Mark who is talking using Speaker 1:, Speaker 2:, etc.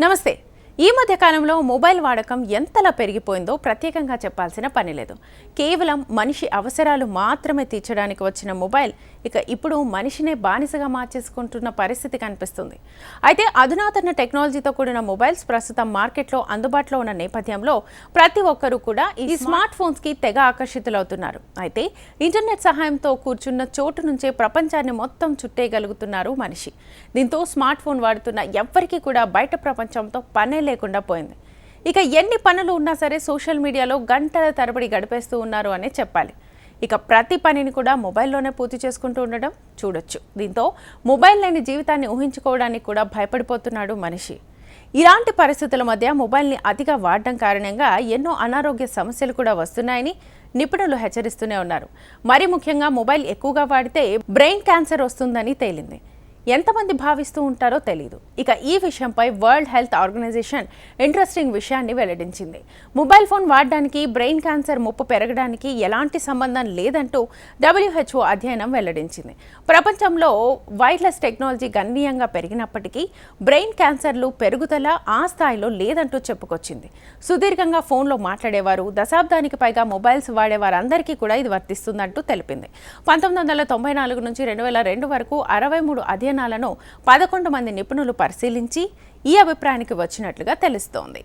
Speaker 1: నమస్తే. ఈ మధ్యకాలంలో మొబైల్ వాడకం ఎంతలా పెరిగిపోయిందో ప్రత్యేకంగా చెప్పాల్సిన పని లేదు. కేవలం మనిషి అవసరాలు మాత్రమే తీర్చడానికి వచ్చిన మొబైల్ ఇక ఇప్పుడు మనిషినే బానిసగా మార్చేసుకుంటున్న పరిస్థితి కనిపిస్తుంది. అయితే అధునాతన టెక్నాలజీతో కూడిన మొబైల్స్ ప్రస్తుతం మార్కెట్లో అందుబాటులో ఉన్న నేపథ్యంలో ప్రతి ఒక్కరూ కూడా ఈ స్మార్ట్ ఫోన్స్కి తెగ ఆకర్షితులవుతున్నారు. అయితే ఇంటర్నెట్ సహాయంతో కూర్చున్న చోటు నుంచే ప్రపంచాన్ని మొత్తం చుట్టేయగలుగుతున్నారు మనిషి. దీంతో స్మార్ట్ ఫోన్ వాడుతున్న ఎవ్వరికీ కూడా బయట ప్రపంచంతో పనే లేకుండా పోయింది. ఇక ఎన్ని పనులు ఉన్నా సరే సోషల్ మీడియాలో గంటల తరబడి గడిపేస్తూ ఉన్నారు అనే చెప్పాలి. ఇక ప్రతి పనిని కూడా మొబైల్లోనే పూర్తి చేసుకుంటూ ఉండడం చూడొచ్చు. దీంతో మొబైల్ లేని జీవితాన్ని ఊహించుకోవడానికి కూడా భయపడిపోతున్నాడు మనిషి. ఇలాంటి పరిస్థితుల మధ్య మొబైల్ని అతిగా వాడడం కారణంగా ఎన్నో అనారోగ్య సమస్యలు కూడా వస్తున్నాయని నిపుణులు హెచ్చరిస్తూనే ఉన్నారు. మరి ముఖ్యంగా మొబైల్ ఎక్కువగా వాడితే బ్రెయిన్ క్యాన్సర్ వస్తుందని తేలింది. ఎంతమంది భావిస్తూ ఉంటారో తెలియదు ఇక ఈ విషయంపై వరల్డ్ హెల్త్ ఆర్గనైజేషన్ ఇంట్రెస్టింగ్ విషయాన్ని వెల్లడించింది. మొబైల్ ఫోన్ వాడడానికి బ్రెయిన్ క్యాన్సర్ ముప్పు పెరగడానికి ఎలాంటి సంబంధం లేదంటూ డబ్ల్యూహెచ్ఓ అధ్యయనం వెల్లడించింది. ప్రపంచంలో వైర్లెస్ టెక్నాలజీ గణనీయంగా పెరిగినప్పటికీ బ్రెయిన్ క్యాన్సర్లు పెరుగుదల ఆ స్థాయిలో లేదంటూ చెప్పుకొచ్చింది. సుదీర్ఘంగా ఫోన్లో మాట్లాడేవారు దశాబ్దానికి పైగా మొబైల్స్ వాడేవారందరికీ కూడా ఇది వర్తిస్తుందంటూ తెలిపింది. పంతొమ్మిది వందల తొంభై నాలుగు నుంచి రెండు వేల రెండు వరకు అరవై మూడు అధ్యయనాలను పదకొండు మంది నిపుణులు పరిశీలించి ఈ అభిప్రాయానికి వచ్చినట్లుగా తెలుస్తోంది.